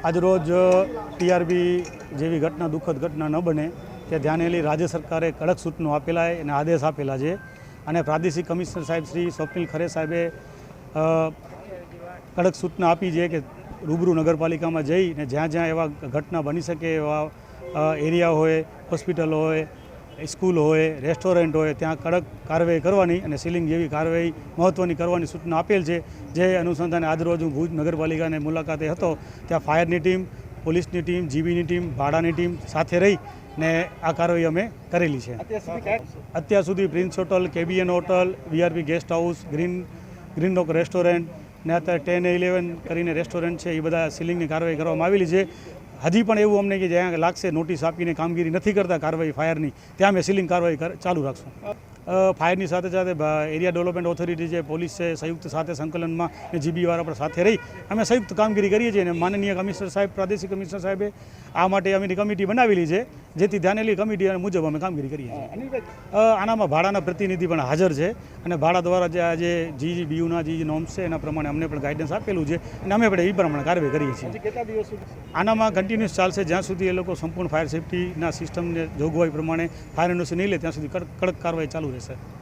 આજરોજ ટીઆરબી જેવી ઘટના, દુઃખદ ઘટના ન બને તે ધ્યાને લઈ રાજ્ય સરકારે કડક સૂચનો આપેલા અને આદેશ આપેલા છે. અને પ્રાદેશિક કમિશનર સાહેબ શ્રી સ્વપ્નિલ ખરે સાહેબે કડક સૂચના આપી છે કે રૂબરૂ નગરપાલિકામાં જઈને જ્યાં જ્યાં એવા ઘટના બની શકે એવા એરિયા હોય, હોસ્પિટલ હોય સ્કૂલ હોય રેસ્ટોરન્ટ હોય ત્યાં કડક કાર્યવાહી કરવાની અને સીલિંગ જેવી કાર્યવાહી મહત્ત્વની કરવાની સૂચના આપેલ છે. જે અનુસંધાને આજરોજ હું ભુજ નગરપાલિકાની મુલાકાતે હતો. ત્યાં ફાયરની ટીમ પોલીસની ટીમ જીબીની ટીમ ભાડાની ટીમ સાથે રહી ને આ કાર્યવાહી અમે કરેલી છે. અત્યાર સુધી prince hotel KBN hotel VRP guest house green green rock restaurant ને અત્યારે ટેન ઇલેવન કરીને રેસ્ટોરન્ટ છે. એ બધા સીલિંગની કાર્યવાહી કરવામાં આવેલી છે. હજી પણ એવું અમને કે જ્યાં લાગશે, નોટિસ આપીને કામગીરી નથી કરતા કાર્યવાહી ફાયરની, ત્યાં અમે સીલિંગ કાર્યવાહી ચાલુ રાખશું. ફાયરની સાથે સાથે એરિયા ડેવલપમેન્ટ ઓથોરિટી છે પોલીસ છે, સંયુક્ત સાથે સંકલનમાં જીબી વાળા પણ સાથે રહી, અમે સંયુક્ત કામગીરી કરીએ છીએ અને માનનીય કમિશનર સાહેબ, પ્રાદેશિક કમિશનર સાહેબે આ માટે અમે કમિટી બનાવેલી છે. જેથી ધ્યાનેલી કમિટી કમિટી મુજબ અમે કામગીરી કરીએ છીએ. આનામાં ભાડાના પ્રતિનિધિ પણ હાજર છે અને ભાડા દ્વારા જે આજે જી બીયુના જે નોર્મ્સ છે એના પ્રમાણે અમને પણ ગાઈડન્સ આપેલું છે અને અમે પણ એ પ્રમાણે કાર્યવાહી કરીએ છીએ. હજી કેટલા દિવસ સુધી આનામાં કન્ટિન્યુઅસ ચાલશે. જ્યાં સુધી એ લોકો સંપૂર્ણ ફાયર સેફટીના સિસ્ટમને જોગવાઈ પ્રમાણે ફાયર એન્ડ નહીં લે ત્યાં સુધી કડક કાર્યવાહી ચાલુ રહેશે.